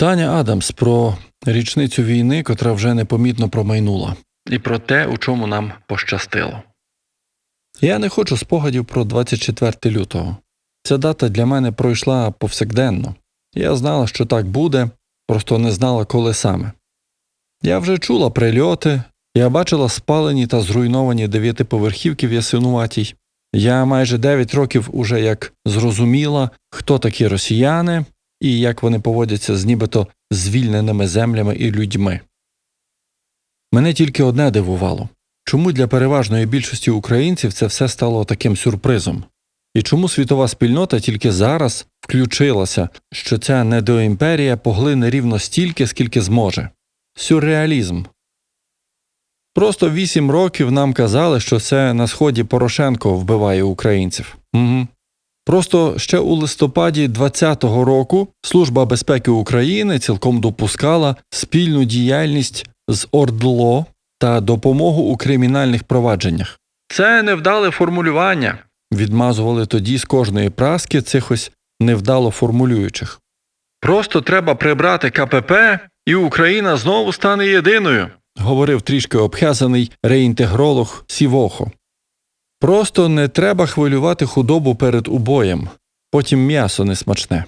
Таня Адамс про річницю війни, котра вже непомітно промайнула, і про те, у чому нам пощастило. Я не хочу спогадів про 24 лютого. Ця дата для мене пройшла повсякденно. Я знала, що так буде, просто не знала, коли саме. Я вже чула прильоти, я бачила спалені та зруйновані дев'ятиповерхівки в Ясинуватій. Я майже 9 років уже як зрозуміла, хто такі росіяни і як вони поводяться з нібито звільненими землями і людьми. Мене тільки одне дивувало чому для переважної більшості українців це все стало таким сюрпризом? І чому світова спільнота тільки зараз включилася, що ця недоімперія поглине рівно стільки, скільки зможе? Сюрреалізм. Просто вісім років нам казали, що це на сході Порошенко вбиває українців. Угу. Просто ще у листопаді 2020 року Служба безпеки України цілком допускала спільну діяльність з ОРДЛО та допомогу у кримінальних провадженнях. Це невдале формулювання. Відмазували тоді з кожної праски цих ось невдало формулюючих. Просто треба прибрати КПП, і Україна знову стане єдиною, говорив трішки обхязаний реінтегролог Сівохо. Просто не треба хвилювати худобу перед убоєм, потім м'ясо несмачне.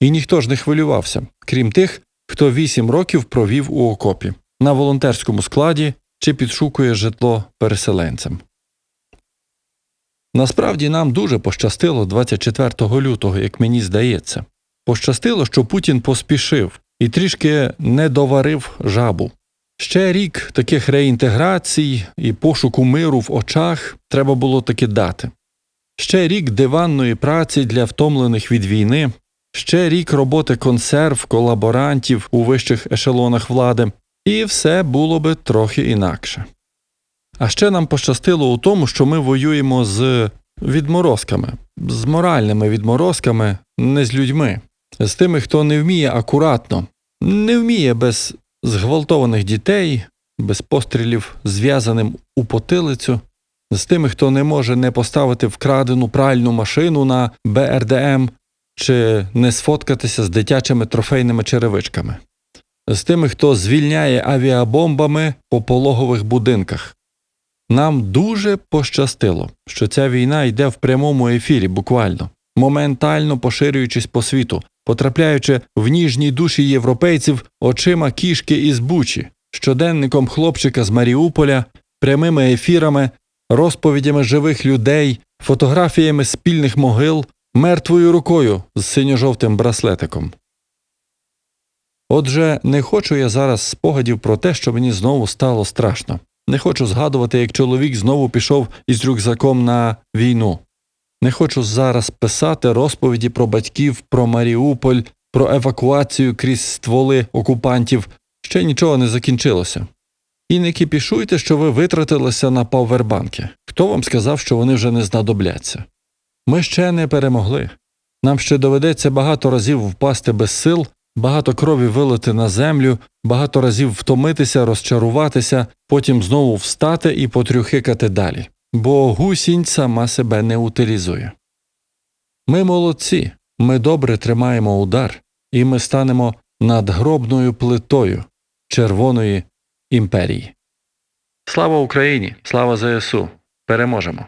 І ніхто ж не хвилювався, крім тих, хто вісім років провів у окопі, на волонтерському складі чи підшукує житло переселенцям. Насправді нам дуже пощастило 24 лютого, як мені здається. Пощастило, що Путін поспішив і трішки не доварив жабу. Ще рік таких реінтеграцій і пошуку миру в очах треба було таки дати. Ще рік диванної праці для втомлених від війни, ще рік роботи консерв, колаборантів у вищих ешелонах влади, і все було би трохи інакше. А ще нам пощастило у тому, що ми воюємо з відморозками, з моральними відморозками, не з людьми, з тими, хто не вміє акуратно, не вміє без зґвалтованих дітей, без пострілів зв'язаним у потилицю, з тими, хто не може не поставити вкрадену пральну машину на БРДМ чи не сфоткатися з дитячими трофейними черевичками, з тими, хто звільняє авіабомбами по пологових будинках. Нам дуже пощастило, що ця війна йде в прямому ефірі, буквально, моментально поширюючись по світу, потрапляючи в ніжні душі європейців очима кішки із Бучі, щоденником хлопчика з Маріуполя, прямими ефірами, розповідями живих людей, фотографіями спільних могил, мертвою рукою з синьо-жовтим браслетиком. Отже, не хочу я зараз спогадів про те, що мені знову стало страшно. Не хочу згадувати, як чоловік знову пішов із рюкзаком на війну. Не хочу зараз писати розповіді про батьків, про Маріуполь, про евакуацію крізь стволи окупантів. Ще нічого не закінчилося. І не кіпішуйте, що ви витратилися на павербанки. Хто вам сказав, що вони вже не знадобляться? Ми ще не перемогли. Нам ще доведеться багато разів впасти без сил, багато крові вилити на землю, багато разів втомитися, розчаруватися, потім знову встати і потрюхикати далі бо гусінь сама себе не утилізує. Ми молодці, ми добре тримаємо удар, і ми станемо надгробною плитою Червоної імперії. Слава Україні! Слава ЗСУ! Переможемо!